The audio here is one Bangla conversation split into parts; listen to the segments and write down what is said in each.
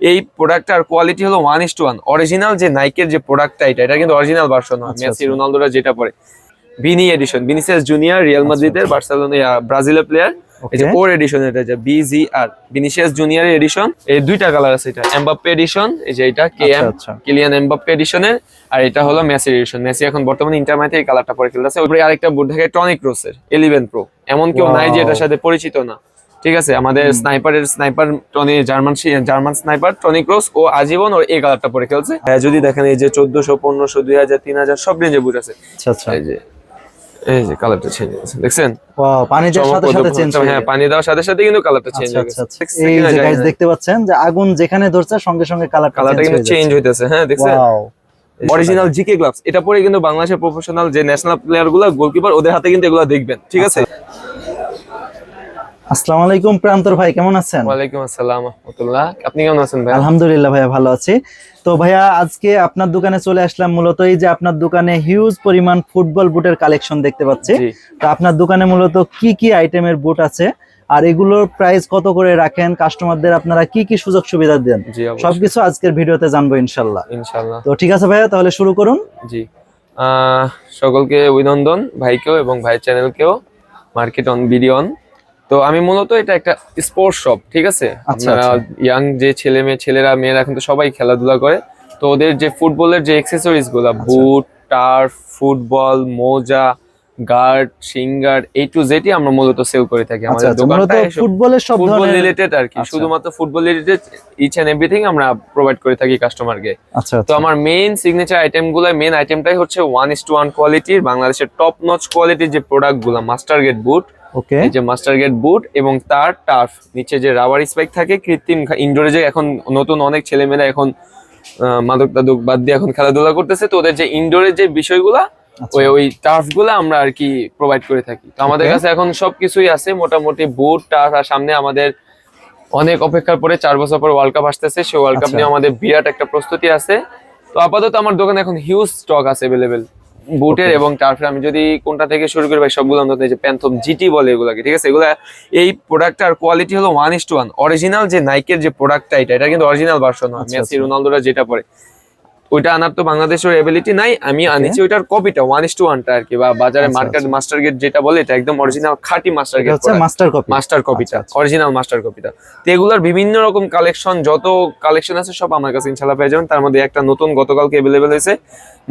এই প্রোডাক্টটার কোয়ালিটি হলো one is to one original যে নাইকের যে প্রোডাক্টটা এটা এটা কিন্তু অরিজিনাল ভার্সন হয়। আচ্ছা, মেসি আচ্ছা। রোনালদোরা যেটা পরে। Vini edition Vinicius junior Real মাদ্রিদের বার্সেলোনা ব্রাজিলের প্লেয়ার এই যে Okay. এডিশন এটা যে বিজিআর ভিনিসিয়াস জুনিয়র এডিশন এই দুইটা কালার আছে এটা। এমবাপ্পে এডিশন এই যে এটা কেএম আচ্ছা। কিলিয়ান এমবাপ্পে এডিশনের আর এটা হলো মেসি এডিশন মেসি এখন বর্তমানে ইন্টার ম্যাচে এই কালারটা পরে খেলতেছে। উপরে আরেকটা বুট থাকে টনিক ক্রোসের 11 প্রো এমন কেউ নাই যে. এটার সাথে পরিচিত না। ঠিক আছে? আমাদের স্নাইপারের sniper Toni German German sniper Toni Kroos ও আজীবন ওর এই কালারটা পরে খেলছে। হ্যাঁ যদি দেখেন এই যে চোদ্দশো পনেরোশো দুই হাজার তিন হাজার সব রেঞ্জে বুট আছে। আচ্ছা আচ্ছা। এই যে এই যে কালারটা চেঞ্জ হয়েছে দেখছেন? পানি দেওয়ার সাথে সাথে চেঞ্জ হ্যাঁ পানি দেওয়ার সাথে সাথে কিন্তু কালারটা চেঞ্জ আচ্ছা হয়ে গেছে। এই যে গাইস দেখতে পাচ্ছেন যে আগুন যেখানে ধরছে সঙ্গে সঙ্গে কালার কালারটা কিন্তু চেঞ্জ হইতেছে হ্যাঁ দেখছেন? অরিজিনাল জিকে গ্লাভস এটা পরে কিন্তু বাংলাদেশের প্রফেশনাল যে ন্যাশনাল প্লেয়ারগুলো গোলকিপার ওদের হাতে কিন্তু এগুলো দেখবেন ঠিক আছে? আসসালামু আলাইকুম প্রান্তর ভাই কেমন আছেন? ওয়ালাইকুম আসসালাম রহমতুল্লাহ। আপনি কেমন আছেন ভাই আলহামদুলিল্লাহ ভাইয়া ভালো আছি। তো ভাইয়া আজকে আপনার দোকানে চলে আসলাম মূলত এই যে আপনার দোকানে হিউজ পরিমাণ ফুটবল বুটের কালেকশন দেখতে পাচ্ছি। তো আপনার দোকানে মূলত কি কি আইটেমের বুট আছে? আর এগুলোর প্রাইস কত করে রাখেন? কাস্টমারদের আপনারা কি কি সুযোগ সুবিধা দেন? সবকিছু আজকের ভিডিওতে জানব ইনশাল্লাহ। ইনশাআল্লাহ তো ঠিক আছে ভাইয়া তাহলে শুরু করুন। জি। সকলকে অভিনন্দন ভাইকেও এবং ভাই চ্যানেলকেও মার্কেট অন বিডিয়ন তো আমি মূলত এটা একটা স্পোর্টস শপ ঠিক আছে? আচ্ছা, আপনারা ইয়াং যে ছেলে মেয়ে ছেলেরা মেয়েরা এখন তো সবাই খেলাধুলা করে। তো ওদের যে ফুটবলের যে অ্যাক্সেসরিজগুলা আচ্ছা। বুট টার্ফ ফুটবল মোজা গার্ড সিঙ্গার এই টু জেডই আমরা মূলত সেল করে থাকি আচ্ছা আমাদের আচ্ছা দোকানটা ফুটবলের সব ফুটবল রিলেটেড আর কি আচ্ছা। শুধুমাত্র football related each and everything আমরা প্রোভাইড করে থাকি কাস্টমারকে আচ্ছা তো আচ্ছা আমার মেইন সিগনেচার আইটেমগুলো মেইন আইটেমটাই হচ্ছে ওয়ান ইস টু ওয়ান কোয়ালিটির বাংলাদেশের টপ নচ কোয়ালিটির যে প্রোডাক্টগুলো মাস্টার গেট বুট ওকে এই যে মাস্টার গেট বুট এবং তার টার্ফ নিচে যে রাবার স্পাইক থাকে কৃত্রিম ইনডোরে যে এখন নতুন অনেক ছেলেমেয়েরা এখন মাদক টাদক বাদ দিয়ে এখন খেলাধুলা করতেছে তো ওদের যে ইনডোরের যে বিষয়গুলা আচ্ছা। ওই ওই টার্ফগুলো আমরা আর কি প্রোভাইড করে থাকি। তো আমাদের কাছে এখন সবকিছুই আছে মোটামুটি বুট টার্ফ আর সামনে আমাদের অনেক অপেক্ষার পরে চার বছর পর ওয়ার্ল্ড কাপ আসতেছে সেই ওয়ার্ল্ড কাপ আচ্ছা। নিয়ে আমাদের বিরাট একটা প্রস্তুতি আছে। তো আপাতত আমার দোকানে এখন হিউজ স্টক আছে অ্যাভেলেবেল বুটের এবং টার্ফের আমি যদি কোনটা থেকে শুরু করি ভাই সবগুলো আমরা যে প্যান্থম জিটি বলে এগুলাকে ঠিক আছে? এগুলা এই প্রোডাক্টটার কোয়ালিটি হলো one is two one original যে নাইকের যে প্রোডাক্টটা এটা এটা কিন্তু অরিজিনাল ভার্সন হয় আচ্ছা, মেসি আচ্ছা। রোনালদোরা যেটা পরে। ওইটা আনার তো বাংলাদেশের এবিলিটি নাই আমি আনিছি ওইটার কপিটা ওয়ান ইস টু ওয়ানটা আর কি বা বাজারে মার্কেট। মাস্টার গেট যেটা বলে এটা একদম অরিজিনাল খাঁটি master gate master copy master কপিটা। অরিজিনাল মাস্টার কপিটা তো এগুলোর বিভিন্ন রকম কালেকশন যত কালেকশন আছে সব আমার কাছে ইনশাল্লাহ পেয়ে যাবেন। তার মধ্যে একটা নতুন গতকালকে অ্যাভেলেবেল হয়েছে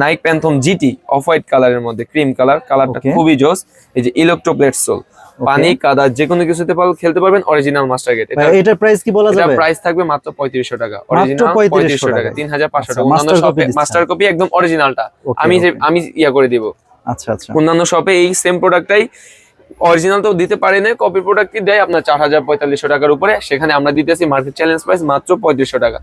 Nike Phantom GT off white কালারের মধ্যে ক্রিম কালার কালারটা খুবই জোস। এই যে ইলেকট্রোপ্লেট সোল পানি কাদা যে কোনো কিছুতে পাল খেলতে পারবেন অরিজিনাল মাস্টার গেট এটা এটার প্রাইস কি বলা এটা যাবে? প্রাইস থাকবে মাত্র পঁয়ত্রিশশো টাকা। অরিজিনাল 3500 টাকা। টাকা। তিন হাজার পাঁচশো আচ্ছা, টাকা। অন্যান্য শপে মাস্টার কপি একদম অরিজিনালটা আমি আমি ইয়া করে দিব। আচ্ছা আচ্ছা। অন্যান্য শপে এই সেম প্রোডাক্টটাই অরিজিনাল তো দিতে পারে না কপি প্রোডাক্টই দেয়? আপনার চার হাজার পঁয়তাল্লিশশো টাকার উপরে। সেখানে আমরা দিতেছি মার্কেট চ্যালেঞ্জ প্রাইস মাত্র পঁয়ত্রিশশো টাকা।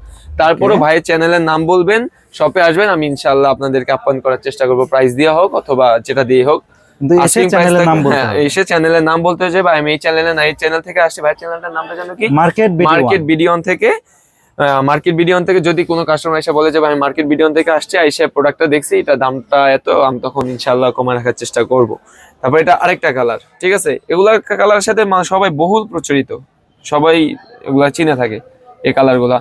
Okay. ভাইয়ের চ্যানেলের নাম বলবেন শপে আসবেন আমি ইনশাল্লাহ আপনাদেরকে আপ্যায়ন করার চেষ্টা করব। প্রাইস দিয়ে হোক অথবা যেটা দিয়ে হোক। কিন্তু এসে চ্যানেলের নাম বলতে হ্যাঁ, এসে চ্যানেলের নাম বলতে যে ভাই আমি এই চ্যানেলে না এই চ্যানেল থেকে আসছি ভাই চ্যানেলটার নামটা জানো কি? মার্কেট মার্কেট বিডিয়ন থেকে মার্কেট বিডিয়ন থেকে যদি কোনো কাস্টমার এসে বলে যে ভাই মার্কেট বিডিয়ন থেকে আসছে এসে প্রোডাক্টটা দেখছি এটা দামটা এত আমি তখন ইনশাল্লাহ কমে রাখার চেষ্টা করব। তারপর এটা আরেকটা কালার ঠিক আছে? এগুলার কালারের সাথে সবাই বহুল প্রচলিত। সবাই এগুলা চিনে থাকে এই কালারগুলা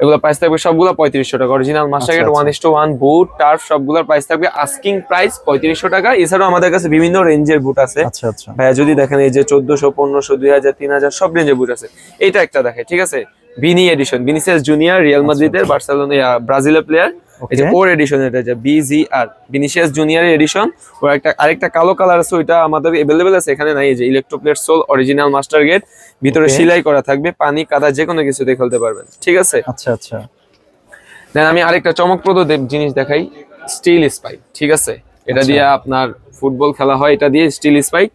এগুলো প্রাইস থাকবে সবগুলো পঁয়ত্রিশশো টাকা। Original master gate. One is two one boot turf সবগুলোর প্রাইস থাকবে আস্কিং প্রাইস পঁয়ত্রিশশো টাকা। এছাড়াও আমাদের কাছে বিভিন্ন রেঞ্জের বুট আছে। আচ্ছা আচ্ছা। ভাইয়া যদি দেখেন এই যে চোদ্দশো পনেরোশো দুই হাজার তিন হাজার সব রেঞ্জের বুট আছে। এইটা একটা দেখে ঠিক আছে? Vini edition Vinicius Junior Real মাদ্রিদের বার্সেলোনা ব্রাজিলের প্লেয়ার এই যে. ওর এডিশন এটা যে বিজিআর বিনিসিয়াস জুনিয়র এডিশন ওর একটা আরেকটা কালো কালার আছে ওইটা আমাদের অ্যাভেলেবেল আছে এখানে নাই যে electroplate sole original master gate ভিতরে. সেলাই করা থাকবে পানি কাদা যে কোনো কিছুতে খেলতে পারবেন ঠিক আছে? আচ্ছা আচ্ছা। দেন আমি আরেকটা চমকপ্রদ জিনিস দেখাই স্টিল স্পাইক ঠিক আছে? এটা আচ্ছা। দিয়ে আপনার ফুটবল খেলা হয় এটা দিয়ে স্টিল স্পাইক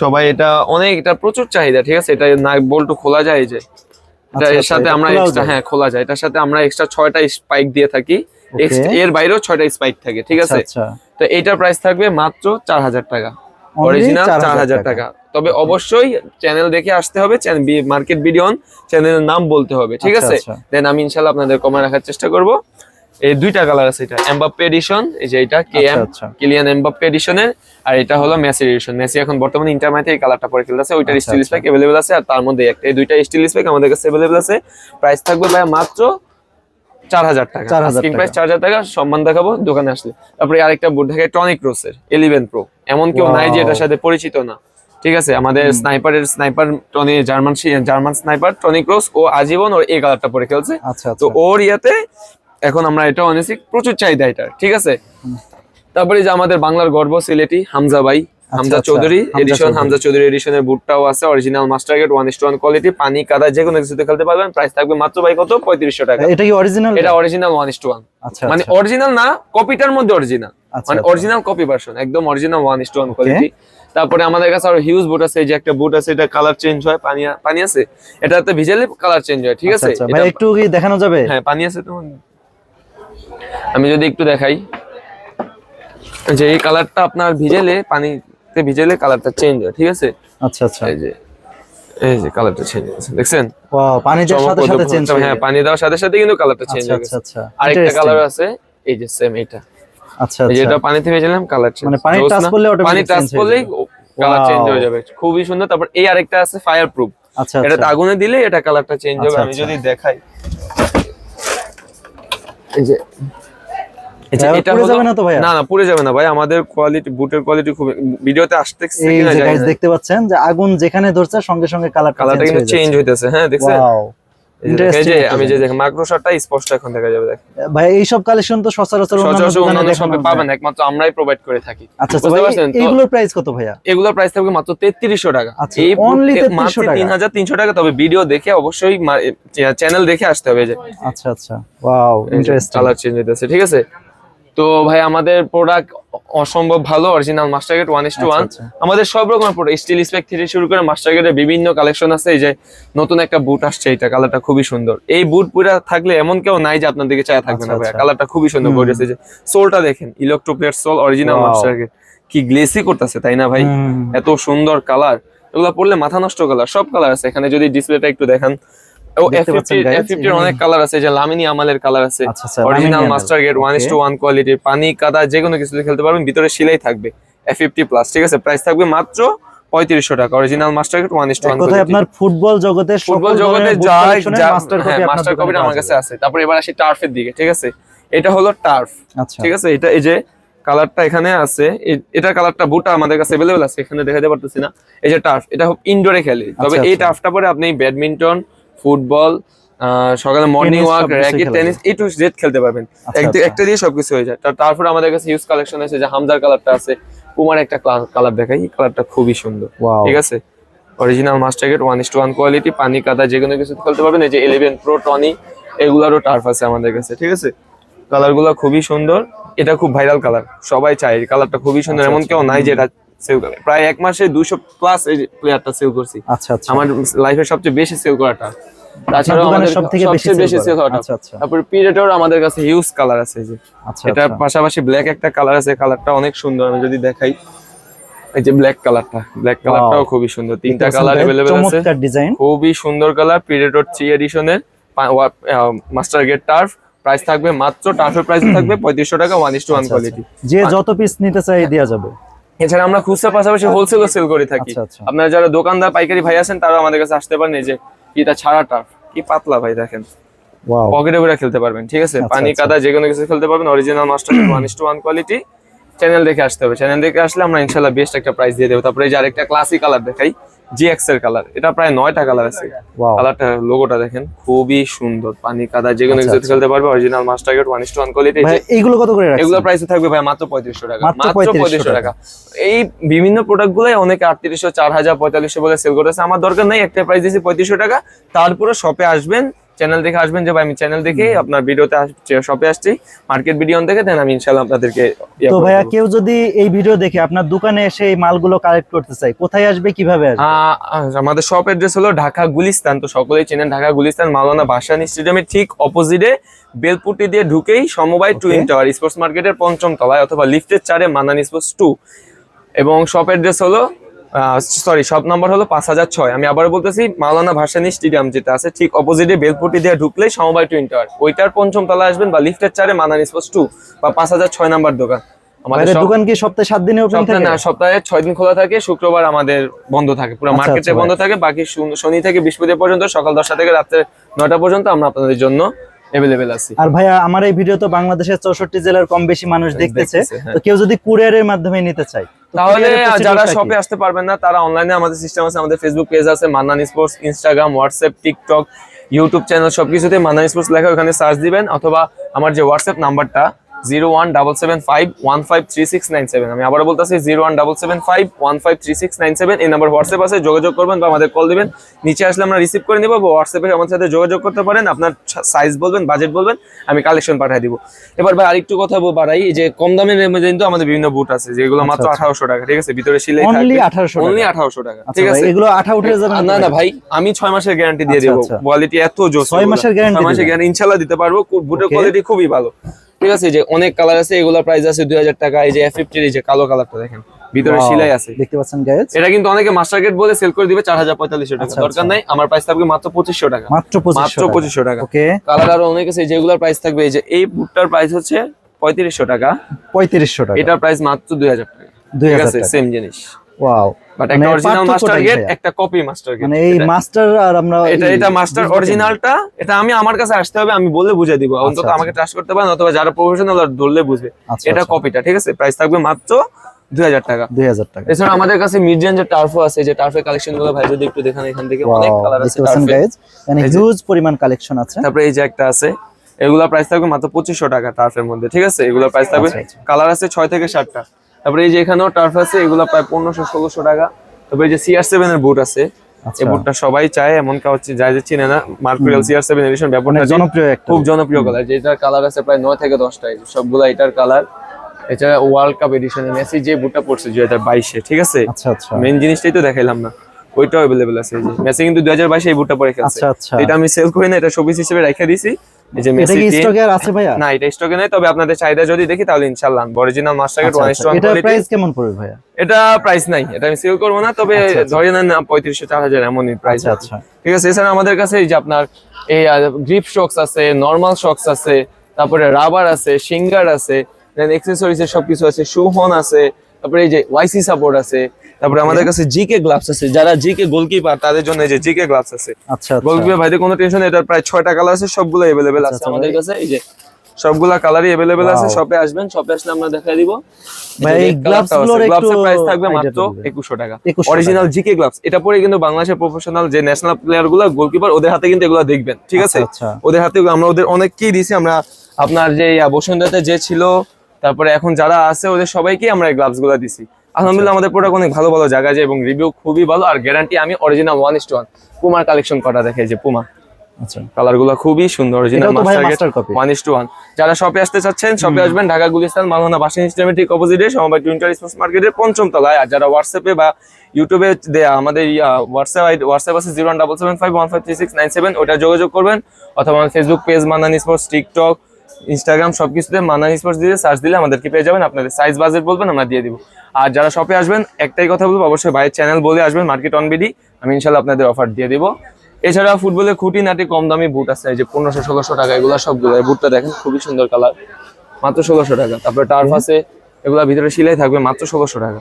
সবাই এটা অনেক এটা প্রচুর চাহিদা ঠিক আছে? এটা নাক বল্টু খোলা যায় যে। এটা আচ্ছা, এর আচ্ছা, সাথে আমরা এক্সট্রা হ্যাঁ খোলা যায়। এটার সাথে আমরা এক্সট্রা ছয়টা স্পাইক দিয়ে থাকি। এর বাইরেও ছয়টা স্পাইক থাকে ঠিক আচ্ছা আছে আচ্ছা তো এইটার প্রাইস থাকবে মাত্র চার হাজার টাকা Only অরিজিনাল 4,000 চার হাজার টাকা তবে অবশ্যই চ্যানেল দেখে আসতে হবে মার্কেট বিডিয়ন চ্যানেলের নাম বলতে হবে ঠিক আচ্ছা, আছে আচ্ছা। দেন আমি ইনশাল্লাহ আপনাদের কমে রাখার চেষ্টা করব এই দুইটা কালার আছে এটা এমবাপ্পে এডিশন এই যে এটা কে এম আচ্ছা, আচ্ছা। কিলিয়ান এমবাপ্পে এডিশনের আর এটা হলো মেসি এডিশন মেসি এখন বর্তমানে ইন্টার মাইতে এই কালারটা পরে খেলতেছে ওইটার আচ্ছা, স্টিল আচ্ছা। স্পেক अवेलेबल আছে আর তার মধ্যে একটা এই দুইটা স্টিল স্পেক আমাদের কাছে अवेलेबल আছে প্রাইস থাকবে ভাই মাত্র চার হাজার টাকা। 4,000 আস্কিং প্রাইস চার হাজার টাকা সম্মান দেখাবো দোকানে আসলে। তারপরে আরেকটা বুট টনিক ক্রোসের ইলেভেন প্রো এমন কেউ নাই যে এটার সাথে পরিচিত না। ঠিক আছে আমাদের স্নাইপারের sniper Toni German German sniper Kroos ও আজীবন ওর এই কালারটা পরে খেলছে। আচ্ছা তো আচ্ছা। ওর ইয়াতে এখন আমরা এটা অনেছি প্রচুর চাহিদা এটা ঠিক আছে? তারপরে যে আমাদের বাংলার গর্ব সিলেটি হামজা ভাই হামজা আচ্ছা, চৌধুরী এডিশন। হামজা চৌধুরী এডিশনের বুটটাও আছে original master gate one one quality পানি কাদা যে কোনো কিছুতে খেলতে পারবেন। প্রাইস থাকবে মাত্র ভাই কত? পঁয়ত্রিশশো টাকা। এটা কি অরিজিনাল এটা অরিজিনাল ওয়ান ওয়ান আচ্ছা মানে আচ্ছা। অরিজিনাল না কপিটার মধ্যে অরিজিনাল আচ্ছা, মানে আচ্ছা। অরিজিনাল কপি ভার্সন একদম অরিজিনাল ওয়ান ওয়ান কোয়ালিটি তারপরে আমাদের কাছে আরও হিউজ বুট আছে এই যে একটা বুট আছে এটা কালার চেঞ্জ হয় পানি পানি আছে? এটাতে ভিজালে কালার চেঞ্জ হয় ঠিক আচ্ছা আছে? আচ্ছা। একটু কি দেখানো যাবে? হ্যাঁ পানি আছে তোমার আমি যদি একটু দেখাই। যে এই কালারটা আপনার ভিজেলে পানিতে ভিজেলে কালারটা চেঞ্জ হয় ঠিক আছে? আচ্ছা আচ্ছা। এই যে এই যে কালারটা চেঞ্জ হয়েছে দেখছেন? ওয়াও পানি দেওয়ার সাথে সাথে চেঞ্জ কত- হ্যাঁ পানি দেওয়ার সাথে সাথে কিন্তু কালারটা চেঞ্জ আচ্ছা হয়ে আচ্ছা গেছে। আচ্ছা। আরেকটা কালার আছে এই যে সেম এটা আচ্ছা এই যে আচ্ছা। এটা পানিতে ভেজেলাম কালার চেঞ্জ মানে পানি touch করলে automatic পানি টাচ হয়ে করলেই কালার চেঞ্জ হয়ে যাবে। খুবই সুন্দর। তারপর এই আরেকটা আছে ফায়ার প্রুফ আচ্ছা। আচ্ছা আগুনে দিলে এটা কালারটা চেঞ্জ হবে আচ্ছা, আমি আচ্ছা। যদি দেখাই। এই যে এটা পুড়ে যাবে না তো ভাইয়া? না না পুড়ে যাবে না ভাই। আমাদের কোয়ালিটি বুটের কোয়ালিটি খুব ভিডিওতে এই গাইস দেখতে পাচ্ছেন যে আগুন যেখানে ধরছে সঙ্গে সঙ্গে কালার কালারটা কিন্তু চেঞ্জ হইতেছে। হ্যাঁ দেখছেন? এই এই আমি যে দেখেন মাইক্রোশটটা স্পষ্ট এখন দেখা যাবে দেখেন। ভাই এইসব কালেকশন তো সচরাচর অন্যান্য শপে পাবেন। একমাত্র আমরাই প্রোভাইড করে থাকি। আচ্ছা আচ্ছা বুঝতে পারছেন? তো- প্রাইস কত ভাইয়া? এগুলোর প্রাইস থাকবে মাত্র তেত্রিশশো টাকা। আচ্ছা, এই only 3300 টাকা। টাকা তবে ভিডিও দেখে অবশ্যই চ্যানেল দেখে আসতে হবে যে। আচ্ছা আচ্ছা ওয়াও ইন্টারেস্টিং কালার চেঞ্জ হইতেছে ঠিক আছে? তো ভাই আমাদের প্রোডাক্ট অসম্ভব ভালো original master gate one is two one আচ্ছা। আমাদের সব রকমের প্রোডাক্ট স্টিল স্পেক থেকে শুরু করে মাস্টার গেটের বিভিন্ন কালেকশন আছে। এই যে নতুন একটা বুট আসছে এটা কালারটা খুবই সুন্দর। এই বুট পুরা থাকলে এমন কেউ নাই যে আপনার দিকে চায় থাকবে না আচ্ছা, ভাই আচ্ছা। কালারটা খুবই সুন্দর। পড়েছে যে সোলটা দেখেন electroplate sole original. Master gate কি গ্লেসি করতেছে তাই না ভাই? এত সুন্দর কালার এগুলো পড়লে মাথা নষ্ট কালার সব কালার আছে। এখানে যদি ডিসপ্লেটা একটু দেখান। ও দেখতে এফ পাচ্ছেন ফিফটি guys, এফ ফিফটির এখানে- অনেক কালার আছে যে লামিনী আমালের কালার আছে আচ্ছা আচ্ছা original লামিনিয়ামের। Master gate one is to one কোয়ালিটির পানি কাদা যে কোনো কিছুতে খেলতে পারবেন ভিতরে সিলাই থাকবে এফ ফিফটি প্লাস ঠিক আছে প্রাইস থাকবে মাত্র পঁয়ত্রিশশো টাকা original master gate one is to এক ওয়ান কথায় আপনার ফুটবল জগতের ফুটবল জগতে যা মাস্টার কপি মাস্টার কপিটা আমার কাছে আছে তারপর এবার আসি টার্ফের দিকে ঠিক আছে এটা হলো টার্ফ আচ্ছা ঠিক আছে এটা এই যে কালারটা এখানে আছে এ- এটার কালারটা বুটা আমাদের কাছে अवेलेबल আছে এখানে দেখাতে পারতেছি না এই যে টার্ফ এটা ইনডোরে খেলে তবে আচ্ছা, এই আচ্ছা। টার্ফটা পরে আপনি ব্যাডমিন্টন ফুটবল সকালে morning walk racket tennis A to Z খেলতে পারবেন। আচ্ছা, আচ্ছা। একটা দিয়ে সবকিছু হয়ে যায়। তার- তারপর আমাদের কাছে ইউজ কালেকশন আছে যে হামজার কালারটা আছে। পুমার একটা কালার দেখাই। এই কালারটা খুবই সুন্দর। ঠিক আছে? Original master gate one is two one quality পানি কাদা যে কোনো কিছু খেলতে পারবেন। এই যে ইলেভেন প্রো টনি এগুলারও টার্ফ আছে আমাদের কাছে। ঠিক আছে? কালারগুলো খুবই সুন্দর। এটা খুব ভাইরাল কালার সবাই চায়। কালারটা খুবই সুন্দর। আচ্ছা, এমন। কেউ নাই যে এটা সেল করে প্রায় এক মাসে দুশো প্লাস এই প্লেয়ারটা সেল করছি আচ্ছা আচ্ছা আমার লাইফের সবচেয়ে বেশি সেল করাটা তাছাড়াও দোকানের আমাদের সবথেকে বেশি সবচেয়ে sell বেশি করা। সেল হওয়াটা আচ্ছা, আচ্ছা। তারপর পিরিয়ডের আমাদের কাছে হিউজ কালার আছে এই যে আচ্ছা এটার আচ্ছা। পাশাপাশি ব্ল্যাক একটা কালার আছে কালারটা অনেক সুন্দর আমি যদি দেখাই এই যে ব্ল্যাক কালারটা ব্ল্যাক কালারটাও খুবই সুন্দর তিনটা দেখতে কালার পাচ্ছেন अवेलेबल ভাই, আছে চমৎকার ডিজাইন খুবই সুন্দর কালার প্রিডেটর থ্রি এডিশনের মাস্টার গেট টার্ফ প্রাইস থাকবে মাত্র টার্ফের প্রাইস থাকবে পঁয়ত্রিশশো টাকা one is to one quality যে যত পিস নিতে চাই দেওয়া যাবে এছাড়া আমরা খুচরা পাশাপাশি হোলসেলও সেল করে থাকি। আচ্ছা, আচ্ছা। আপনারা যারা দোকানদার পাইকারি ভাই আছেন তারা আমাদের কাছে আসতে পারেন। এই যে এটা ছাড়া টার্ফ কি পাতলা ভাই দেখেন। পকেটে করে খেলতে পারবেন ঠিক আছে? আচ্ছা, পানি। কাদা যে কোনো কিছু খেলতে পারবেন। Original master one is two one quality channel দেখে আসতে হবে। চ্যানেল দেখে আসলে আমরা ইনশাল্লাহ বেস্ট একটা প্রাইস দিয়ে দেবো। তারপরে যে আরেকটা ক্লাসিক কালার দেখাই। জি এক্সের কালার এটা প্রায় নয়টা কালার আছে। কালারটা লোগোটা দেখেন খুবই সুন্দর পানি কাদা যে কোনো আচ্ছা, কিছু আচ্ছা। খেলতে পারবে original master gate one two one quality এইগুলো কত করে এগুলো প্রাইস থাকবে ভাই মাত্র পঁয়ত্রিশশো টাকা। মাত্র মাত্র 3500 পঁয়ত্রিশশো টাকা। এই বিভিন্ন প্রোডাক্ট গুলাই অনেকে আটত্রিশশো চার হাজার পঁয়তাল্লিশশো বলে সেল করতেছে। আমার দরকার নাই একটা প্রাইস দিয়েছি পঁয়ত্রিশশো টাকা। তারপরে শপে আসবেন চ্যানেল দেখে আসবেন যে ভাই আমি চ্যানেল দেখে আপনার ভিডিওতে শপে আসছি মার্কেট ভিডিও দেখে দেন আমি ইনশাল্লাহ আপনাদেরকে তো ভাইয়া কেউ যদি এই ভিডিও দেখে আপনার দোকানে এসে এই মালগুলো কালেক্ট করতে চাই কোথায় আসবে কীভাবে আসবে? আমাদের শপ অ্যাড্রেস হলো ঢাকা গুলিস্তান তো সকলেই চেনেন ঢাকা গুলিস্তান মাওলানা ভাসানী স্টেডিয়ামের ঠিক অপোজিটে বেলপুটি দিয়ে ঢুকেই সমবায় টুইন. টাওয়ার স্পোর্টস মার্কেটের পঞ্চম তলায় অথবা লিফটের চারে মানান স্পোর্টস টু এবং শপ অ্যাড্রেস হলো সরি সব নাম্বার হলো পাঁচ হাজার ছয়। আমি আবার বলতেছি মাওলানা ভাসানী স্টেডিয়াম যেটা আছে ঠিক অপোজিটে বেলপট্টি দিয়ে ঢুকলেই সমবায় টুইন টাওয়ার ওইটার পঞ্চম তলা আসবেন বা লিফটের চারে মানানি স্পোর্টস টু বা পাঁচ হাজার ছয় নাম্বার দোকান। আমাদের দোকান কি সপ্তাহে সাত দিনে ওপেন থাকে? না সপ্তাহে ছয় দিন খোলা থাকে শুক্রবার আমাদের বন্ধ থাকে পুরো আচ্ছা, মার্কেটে আচ্ছা, বন্ধ থাকে বাকি শনি থেকে পর্যন্ত সকাল দশটা থেকে রাত্রে নয়টা পর্যন্ত আমরা আপনাদের জন্য অ্যাভেলেবেল আছি। আর ভাইয়া আমার এই ভিডিও তো বাংলাদেশের চৌষট্টি জেলার কম বেশি মানুষ দেখতেছে হ্যাঁ। তো কেউ যদি কুরিয়ারের মাধ্যমে নিতে চায় তাহলে যারা শপে আসতে পারবেন না তারা অনলাইনে আমাদের সিস্টেম আছে আমাদের ফেসবুক পেজ আছে Mannan sports Instagram WhatsApp TikTok YouTube channel সবকিছুতে মান্নান স্পোর্টস লেখা ওখানে সার্চ দিবেন অথবা আমার যে হোয়াটসঅ্যাপ নাম্বারটা zero one double seven five one five three six nine seven. আমি আবারও বলতেছি zero one double seven five one five three six nine seven. এই নাম্বার হোয়াটসঅ্যাপ আছে যোগাযোগ করবেন বা আমাদের কল দিবেন। নিচে আসলে আমরা রিসিভ করে নিবো বা হোয়াটসঅ্যাপে আমাদের সাথে যোগাযোগ করতে পারেন। আপনার সাইজ বলবেন বাজেট বলবেন আমি কালেকশন পাঠিয়ে দিব। এবার ভাই আরেকটু কথা বাড়াই যে কম দামের মধ্যে কিন্তু আমাদের বিভিন্ন বুট আছে যেগুলো মাত্র আচ্ছা। আঠারোশো টাকা ঠিক আছে? ভিতরে সিলাই 1800 অনলি আঠারোশো টাকা। আচ্ছা ঠিক আছে? এগুলো আঠা উঠে যাবে না না ভাই আমি ছয় মাসের গ্যারান্টি দিয়ে আচ্ছা, দেবো। আচ্ছা। কোয়ালিটি এত ছয় মাসের ছয় মাসের গ্যারান্টি ইনশাল্লাহ দিতে পারব। বুটের কোয়ালিটি খুবই ভালো। ঠিক আছে যে অনেক কালার আছে এগুলা প্রাইস আছে দুই হাজার টাকা এই যে এফ ফিফটির এই যে কালো কালারটা দেখেন ভিতরে সিলাই আছে। দেখতে পাচ্ছেন গাইজ এটা কিন্তু অনেকে মাস্টার গেট বলে সেল করে দিবে চার হাজার পঁয়তাল্লিশশো টাকা। আচ্ছা, দরকার আচ্ছা। নাই আমার প্রাইস থাকবে মাত্র পঁচিশশো টাকা। মাত্র পঁচিশশো মাত্র পঁচিশশো টাকা। ওকে কালার আরও অনেক আছে যেগুলোর প্রাইস থাকবে এই যে এই বুটটার প্রাইস হচ্ছে পঁয়ত্রিশশো টাকা। পঁয়ত্রিশশো টাকা। এটার প্রাইস মাত্র দুই হাজার টাকা। দুই ঠিক হাজার আছে টাকা। সেম জিনিস। ওয়াও বাট একটা অরিজিনাল মাস্টার গেট একটা কপি মাস্টার গেট মানে এই মাস্টার আর আমরা এটা এটা মাস্টার। অরিজিনালটা এটা আমি আমার কাছে আসতে হবে আমি বলে বুঝে দিব। অন্তত আচ্ছা। আমাকে ট্রাস্ট করতে পারেন অথবা যারা প্রফেশনাল ধরলে বুঝবে। আচ্ছা, এটা আচ্ছা। কপিটা ঠিক আছে? প্রাইস থাকবে মাত্র দুই হাজার টাকা। দুই হাজার টাকা। এছাড়া আমাদের কাছে মিড রেঞ্জের টার্ফও আছে যে টার্ফের কালেকশনগুলো ভাই যদি একটু দেখান এখান থেকে অনেক কালার আছে গাইজ মানে হিউজ পরিমাণ কালেকশন আছে। তারপরে এই যে একটা আছে এগুলা প্রাইস থাকবে মাত্র পঁচিশশো টাকা টার্ফের মধ্যে ঠিক আছে? এগুলা প্রাইস থাকবে আচ্ছা, আচ্ছা। কালার আছে ছয় থেকে সাতটা। তারপরে এই যে এখানেও টার্ফ আছে এগুলা প্রায় পনেরোশো ষোলোশো টাকা। তারপরে এই যে সিআর সেভেন এর বুট আছে আচ্ছা। এই বুটটা সবাই চায় এমন কাউ যায় যে চিনে না। মার্কুরিয়াল সিআর সেভেন এডিশন ব্যাপারটা জনপ্রিয় একটা। খুব জনপ্রিয় কালার যেটার কালার আছে প্রায় নয় থেকে দশটা সবগুলা এটার কালার এছাড়া ওয়ার্ল্ড কাপ এডিশনে মেসি যে বুটটা পড়ছে দুই হাজার বাইশে ঠিক আছে? আচ্ছা আচ্ছা। মেন জিনিসটাই তো দেখাইলাম না। ওইটাও অ্যাভেলেবেল আছে। যে মেসি কিন্তু দুই হাজার বাইশে এই বুটটা পরে খেলছে। আচ্ছা আচ্ছা। এটা আমি সেল করি না এটা শোপিস হিসেবে রেখে দিছি। এই যে মেসি স্টকে আর আছে ভাইয়া? না এটা স্টকে নেই তবে আপনাদের চাহিদা যদি দেখি তাহলে ইনশাআল্লাহ। অরিজিনাল মাস্টার গেট আচ্ছা, আচ্ছা। এটার প্রাইস কেমন পড়বে ভাইয়া? এটা প্রাইস নাই এটা আমি সেল করব না তবে আচ্ছা। ধরে নেন এমনই প্রাইস আচ্ছা ঠিক আছে এছাড়া আমাদের কাছে এই যে আপনার এই গ্রিপ শক্স আছে নর্মাল শক্স আছে তারপরে রাবার আছে সিঙ্গার আছে দেন সবকিছু আছে শুহন আছে তারপরে এই যে ওয়াইসি সাপোর্ট আছে তারপরে আমাদের কাছে জিকে গ্লাভস আছে। যারা জিকে গোলকিপার তাদের জন্য যে জিকে গ্লাভস আছে। আচ্ছা আচ্ছা। গোলকিপার ভাইদের কোনো টেনশন নেই এটার প্রায় ছয়টা কালার আছে সবগুলো এভেলেবেল আছে। আচ্ছা, আমাদের কাছে এই যে সবগুলা কালারই এভেলেবেল আছে. শপে আসবেন শপে আসলে আমরা দেখাই দিব। ভাই, এই gloves গুলোর একটু প্রাইস থাকবে মাত্র দিবেন। একুশশো টাকা। 2100 অরিজিনাল জিকে গ্লাভস এটা পরে কিন্তু বাংলাদেশের প্রফেশনাল যে ন্যাশনাল প্লেয়ারগুলো গোলকিপার ওদের হাতে কিন্তু এগুলো দেখবেন ঠিক আছে? আচ্ছা, আচ্ছা। ওদের হাতে আমরা ওদের অনেককেই দিয়েছি আমরা আপনার যে বসুন্ধরাতে যে ছিল তারপরে এখন যারা আছে ওদের সবাইকে আমরা এই গ্লাভসগুলো দিছি। আলহামদুলিল্লাহ আচ্ছা। আমাদের প্রোডাক্ট অনেক ভালো ভালো জায়গা যায় এবং রিভিউ খুবই ভালো আর গ্যারান্টি আমি অরিজিনাল ওয়ান ইস ওয়ান পুমার কালেকশন করা দেখে যে পুমা আচ্ছা। কালারগুলো খুবই সুন্দর অরিজিনাল মাস্টার কপি টু যারা শপে আসতে চাচ্ছেন শপে আসবেন ঢাকা গুলিস্তান মালহানা বাসিন সিস্টেমের ঠিক অপোজিটে সমবায় টুইন্টার স্পোর্টস মার্কেটের পঞ্চম তলায়। আর যারা হোয়াটসঅ্যাপে বা ইউটিউবে দেয়া আমাদের হোয়াটসঅ্যাপ হোয়াটসঅ্যাপ আছে zero double seven five one five three six nine seven ওটা যোগাযোগ করবেন। অথবা ফেসবুক পেজ মানানি স্পোর্টস টিকটক ইনস্টাগ্রাম সবকিছুতে মানানি স্পোর্টস দিয়ে সার্চ দিলে আমাদেরকে পেয়ে যাবেন। আপনাদের সাইজ বাজেট বলবেন আমরা দিয়ে দিব। আর যারা শপে আসবেন একটাই কথা বলব অবশ্যই ভাইয়ের চ্যানেল বলে আসবেন মার্কেট অন বিডি আমি ইনশাল্লাহ আপনাদের অফার দিয়ে দিব। এছাড়া ফুটবলের খুঁটিনাটি কম দামি বুট আছে এই যে পনেরোশো ষোলোশো টাকা এগুলো সবগুলো এই বুটটা দেখেন খুবই সুন্দর কালার মাত্র ষোলোশো টাকা। তারপরে টার্ফ আছে এগুলা ভিতরে সিলাই থাকবে মাত্র ষোলোশো টাকা।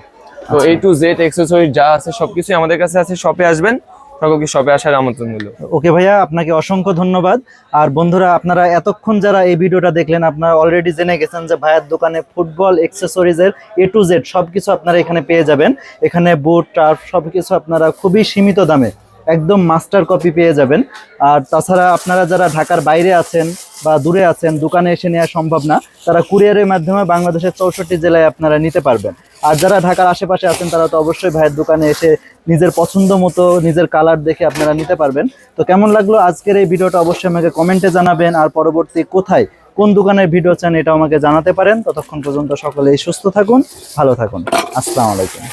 তো এই টু জেড এক্সেসরি যা আছে সবকিছুই আমাদের কাছে আছে শপে আসবেন। সকলকে শপে আসার আমন্ত্রণ দিল ওকে ভাইয়া, আপনাকে অসংখ্য ধন্যবাদ। আর বন্ধুরা, আপনারা এতক্ষণ যারা এই ভিডিওটা দেখলেন, আপনারা অলরেডি জেনে গেছেন যে ভাইয়ার দোকানে ফুটবল এক্সেসরিজের এ টু জেড সবকিছু আপনারা এখানে পেয়ে যাবেন। এখানে বুট টার্ফ সবকিছু আপনারা খুবই সীমিত দামে। একদম মাস্টার কপি পেয়ে যাবেন। আর তাছাড়া আপনারা যারা ঢাকার বাইরে আছেন বা দূরে আছেন, দোকানে এসে নেওয়া সম্ভব না, তারা কুরিয়ারের মাধ্যমে বাংলাদেশের চৌষট্টি জেলায় আপনারা নিতে পারবেন। আর যারা ঢাকার আশেপাশে আছেন, তারা তো অবশ্যই ভাইয়ের দোকানে এসে নিজের পছন্দ মতো, নিজের কালার দেখে আপনারা নিতে পারবেন। তো কেমন লাগল আজকের এই ভিডিওটা অবশ্যই আমাকে কমেন্টে জানাবেন। আর পরবর্তী কোথায়, কোন দোকানের ভিডিও চান, এটা আমাকে জানাতে পারেন। ততক্ষণ পর্যন্ত সকলেই সুস্থ থাকুন, ভালো থাকুন। আসসালামু আলাইকুম।